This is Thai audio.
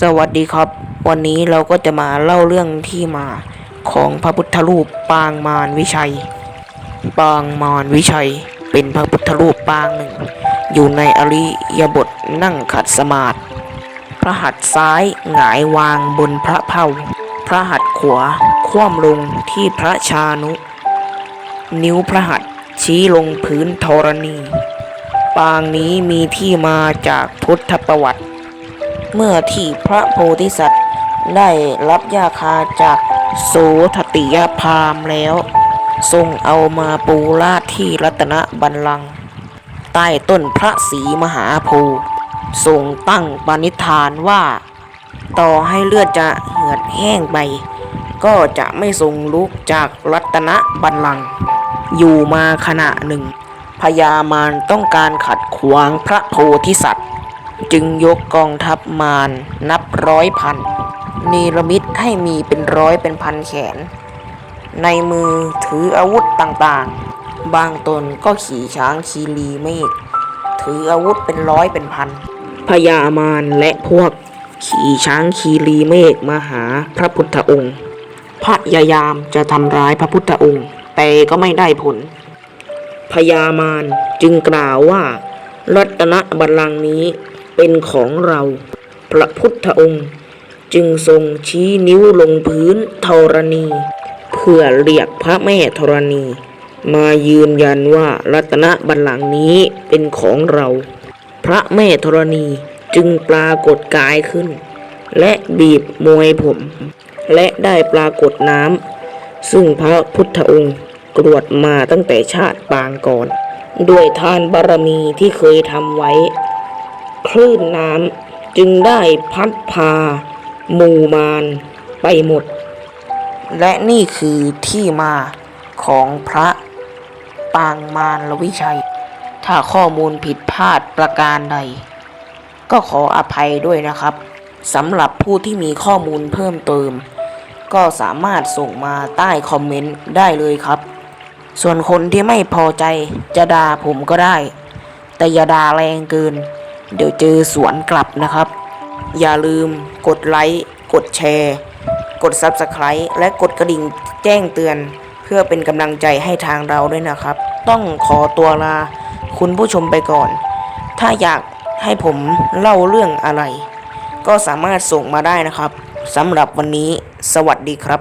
สวัสดีครับ วันนี้เราก็จะมาเล่าเรื่องที่มาของพระพุทธรูปปางมารวิชัย ปางมารวิชัย เป็นพระพุทธรูปปางหนึ่ง อยู่ในอริยบทนั่งขัดสมาธิพระหัตถ์ซ้ายหงายวางบนพระเพาพระหัตถ์ขวาคว่ำลงที่พระชานุ นิ้วพระหัตถ์ชี้ลงพื้นธรณี ปางนี้มีที่มาจากพุทธประวัติ เมื่อที่พระโพธิสัตว์ได้รับยาคาจากโสทติยพามแล้ว ทรงเอามาปูราดที่รัตนบัลลังก์ใต้ต้นพระศรีมหาโพธิ์ทรงตั้งปณิธานว่า ต่อให้เลือดจะเหือดแห้งไป ก็จะไม่ทรงลุกจากรัตนบัลลังก์อยู่มาขณะหนึ่งพญามารต้องการขัดขวางพระโพธิสัตว์ จึงยกกองทัพมารนับร้อยพันเนรมิตให้มีเป็นร้อยเป็นพันแขน ในมือถืออาวุธต่างๆ บางตนก็ขี่ช้างคีรีเมฆถืออาวุธเป็นร้อยเป็นพันพญามารและพวกขี่ช้างคีรีเมฆมาหาพระพุทธองค์พยายามจะทำร้ายพระพุทธองค์ แต่ก็ไม่ได้ผลพญามารจึงกล่าวว่ารัตนบัลลังก์นี้ เป็นของเรา พระพุทธองค์ จึงทรงชี้นิ้วลงพื้นธรณี เพื่อเรียกพระแม่ธรณี มายืนยันว่ารัตนบัลลังก์นี้เป็นของเรา พระแม่ธรณีจึงปรากฏกายขึ้น และบีบมวยผม และได้ปรากฏน้ำซึ่งพระพุทธองค์กรวดมาตั้งแต่ชาติปางก่อน ด้วยทานบารมีที่เคยทำไว้ คลื่นน้ำจึงได้พัดพาหมู่มารไปหมด และนี่คือที่มาของพระปางมารวิชัย ถ้าข้อมูลผิดพลาดประการใด ก็ขออภัยด้วยนะครับสำหรับผู้ที่มีข้อมูลเพิ่มเติม ก็สามารถส่งมาใต้คอมเมนต์ได้เลยครับ ส่วนคนที่ไม่พอใจจะด่าผมก็ได้ แต่อย่าด่าแรงเกิน เดี๋ยวเจอสวนกลับนะครับ อย่าลืมกดไลค์ กดแชร์ กด Subscribe และกดกระดิ่งแจ้งเตือน เพื่อเป็นกำลังใจให้ทางเราด้วยนะครับ ต้องขอตัวลาคุณผู้ชมไปก่อน ถ้าอยากให้ผมเล่าเรื่องอะไร ก็สามารถส่งมาได้นะครับสำหรับวันนี้ สวัสดีครับ